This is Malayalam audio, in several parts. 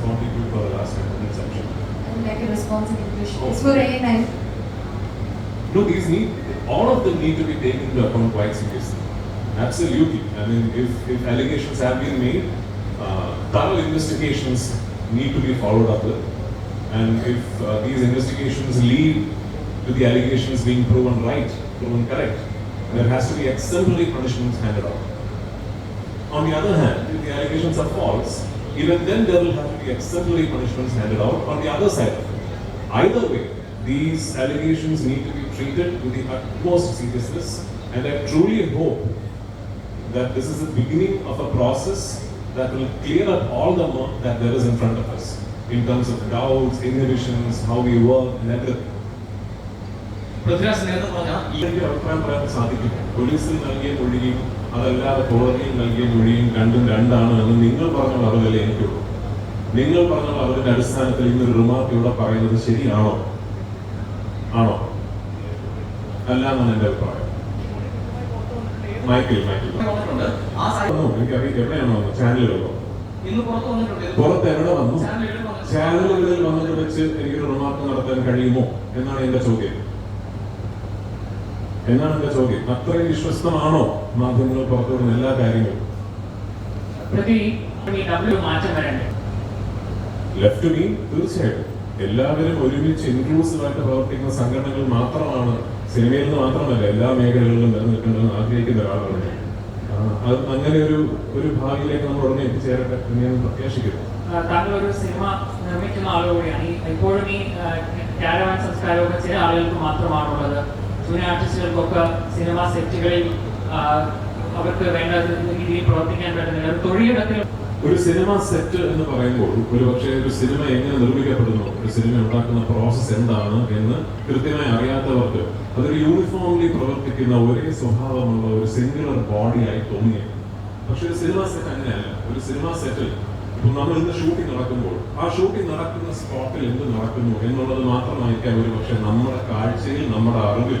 responding to for the last 10 minutes, I'm sure. and like a response in English. Oh. It's for A9. No, these need, all of them need to be taken into account quite seriously. Absolutely. I mean, if, if allegations have been made, uh, thorough investigations need to be followed up with. And if uh, these investigations lead to the allegations being proven right, proven correct, there has to be exemplary punishments handed out. On the other hand, if the allegations are false, even then there will have to be exemplary punishments handed out on the other side. Either way, these allegations need to be treated with the utmost seriousness, and I truly hope that this is the beginning of a process that will clear up all the murk that there is in front of us in terms of doubts, inhibitions, how we work, and everything. Prithviraj നേരത്തെ പറഞ്ഞ ഈ എനിക്ക് അഭിപ്രായം പറയാൻ സാധിക്കും. പോലീസിൽ നൽകിയ മൊഴിയും അതല്ലാതെ കോടതിയിൽ നൽകിയ മൊഴിയും രണ്ടും രണ്ടാണ് എന്ന് നിങ്ങൾ പറഞ്ഞ അറിവല്ലേ എനിക്ക് നിങ്ങൾ പറഞ്ഞ അറിവിന്റെ അടിസ്ഥാനത്തിൽ ഇന്നൊരു റിമാർക്ക് ഇവിടെ പറയുന്നത് ശരിയാണോ? ആണോ? അല്ല എന്നാണ് എന്റെ അഭിപ്രായം. മൈക്കിൽ മൈക്കിൽ വന്നിട്ടുണ്ട് ആ സൈഡ് വന്നു എനിക്കറിയാം എവിടെയാണോ ഇന്ന് പുറത്ത് എവിടെ വന്നു? ചാനലുകളിൽ വന്നിട്ട് വെച്ച് എനിക്കൊരു റിമാർക്ക് നടത്താൻ കഴിയുമോ? എന്നാണ് എന്റെ ചോദ്യം. എന്നാണ് എന്റെ ചോദ്യം? അത്രയും വിശ്വസ്തമാണോ മാധ്യമങ്ങൾ പുറത്തുവിടുന്ന എല്ലാ കാര്യങ്ങളും? ലെഫ്റ്റ് മീൻ തീർച്ചയായിട്ടും. എല്ലാവരും ഒരുമിച്ച് ഇൻക്ലൂസീവ് ആയിട്ട് പ്രവർത്തിക്കുന്ന സംഘടനകൾ മാത്രമാണ് സിനിമയിൽ നിന്ന് മാത്രമല്ല എല്ലാ മേഖലകളിലും നിലനിൽക്കേണ്ടതെന്ന് ആഗ്രഹിക്കുന്ന ഒരാളാണ്. അത് അങ്ങനെ ഒരു ഒരു ഭാവിയിലേക്ക് നമ്മൾ ഉടനെ എത്തിച്ചേരട്ടെ എന്ന് ഞാൻ പ്രത്യാശിക്കുന്നു. താങ്കൾ ഒരു സിനിമ നിർമ്മിക്കുന്ന ആളുകൂടിയാണ്. ഇപ്പോഴും ഈ കാരവാൻ സംസ്കാരമൊക്കെ ചില ആളുകൾക്ക് മാത്രമാണുള്ളത്. ജൂനിയർ ആർട്ടിസ്റ്റുകൾക്കൊക്കെ സിനിമ സെറ്റുകളിൽ അവർക്ക് വേണ്ട രീതിയിൽ പ്രവർത്തിക്കാൻ പറ്റുന്നില്ല. തൊഴിലിടത്തിൽ ഒരു സിനിമ സെറ്റ് എന്ന് പറയുമ്പോൾ ഒരു പക്ഷേ ഒരു സിനിമ എങ്ങനെ നിർമ്മിക്കപ്പെടുന്നു ഒരു സിനിമ ഉണ്ടാക്കുന്ന പ്രോസസ്സ് എന്താണ് എന്ന് കൃത്യമായി അറിയാത്തവർക്ക് അതൊരു യൂണിഫോംലി പ്രവർത്തിക്കുന്ന ഒരേ സ്വഭാവമുള്ള ഒരു സിംഗുലർ ബോഡിയായി തോന്നിയത് പക്ഷെ ഒരു സിനിമ സെറ്റ് അങ്ങനെയല്ല. ഒരു സിനിമ സെറ്റിൽ ഇപ്പം നമ്മൾ ഇന്ന് ഷൂട്ടിംഗ് നടക്കുമ്പോൾ ആ ഷൂട്ടിംഗ് നടക്കുന്ന സ്പോട്ടിൽ എന്ത് നടക്കുന്നു എന്നുള്ളത് മാത്രമായിരിക്കാം ഒരു പക്ഷെ നമ്മുടെ കാഴ്ചയിൽ നമ്മുടെ അറിവിൽ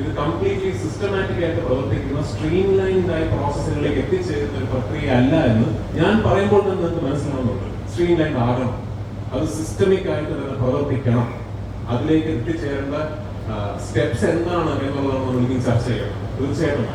ഇത് കംപ്ലീറ്റ്ലി സിസ്റ്റമാറ്റിക് ആയിട്ട് പ്രവർത്തിക്കുന്ന സ്ട്രീം ലൈൻഡ് ആയ പ്രോസസ്സുകളിലേക്ക് എത്തിച്ചേരുന്ന ഒരു പ്രക്രിയ അല്ല എന്ന് ഞാൻ പറയുമ്പോൾ തന്നെ നിങ്ങൾക്ക് മനസ്സിലാവുന്നുണ്ട്. സ്ട്രീം ലൈൻഡ് ആകണം. അത് സിസ്റ്റമിക് ആയിട്ട് തന്നെ പ്രവർത്തിക്കണം. അതിലേക്ക് എത്തിച്ചേരേണ്ട സ്റ്റെപ്സ് എന്താണ് എന്നുള്ളതാണ് നമ്മൾ ചർച്ച ചെയ്യണം. തീർച്ചയായിട്ടും